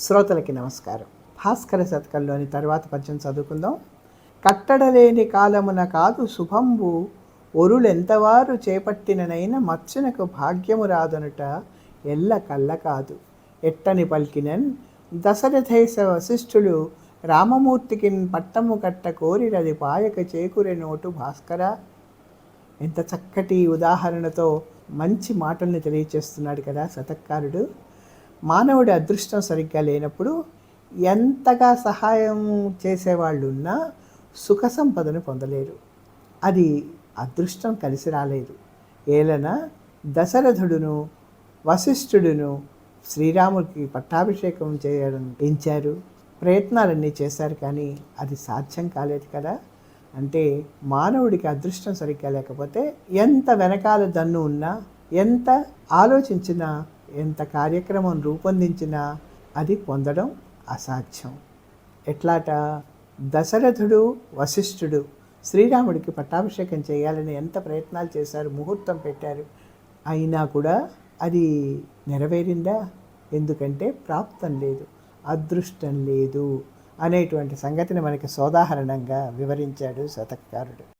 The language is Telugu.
శ్రోతలకి నమస్కారం. భాస్కర శతకంలోని తర్వాత పద్యం చదువుకుందాం. కట్టడలేని కాలమున కాదు శుభంబు. ఒరులెంతవారు చేపట్టిననైన మచ్చునకు భాగ్యము రాదనుట ఎల్ల కళ్ళ కాదు. ఎట్టని పలికినన్ దశరథేశ వశిష్ఠులు రామమూర్తికి పట్టము కట్ట కోరినది పాయక చేకురే నోటు భాస్కర. ఎంత చక్కటి ఉదాహరణతో మంచి మాటల్ని తెలియచేస్తున్నాడు కదా శతకారుడు. మానవుడి అదృష్టం సరిగ్గా లేనప్పుడు ఎంతగా సహాయం చేసేవాళ్ళు ఉన్నా సుఖ సంపదను పొందలేరు. అది అదృష్టం కలిసి రాలేదు. ఏలన దశరథుడును వశిష్ఠుడును శ్రీరాముడికి పట్టాభిషేకం చేయడం పెంచారు. ప్రయత్నాలన్నీ చేశారు కానీ అది సాధ్యం కాలేదు కదా. అంటే మానవుడికి అదృష్టం సరిగ్గా లేకపోతే ఎంత వెనకాల దన్ను ఉన్నా ఎంత ఆలోచించినా ఎంత కార్యక్రమం రూపొందించినా అది పొందడం అసాధ్యం. ఎట్లాట? దశరథుడు వశిష్ఠుడు శ్రీరాముడికి పట్టాభిషేకం చేయాలని ఎంత ప్రయత్నాలు చేశారు ముహూర్తం పెట్టారు అయినా కూడా అది నెరవేరిందా? ఎందుకంటే ప్రాప్తం లేదు అదృష్టం లేదు అనేటువంటి సంగతిని మనకి సోదాహరణంగా వివరించాడు శతకారుడు.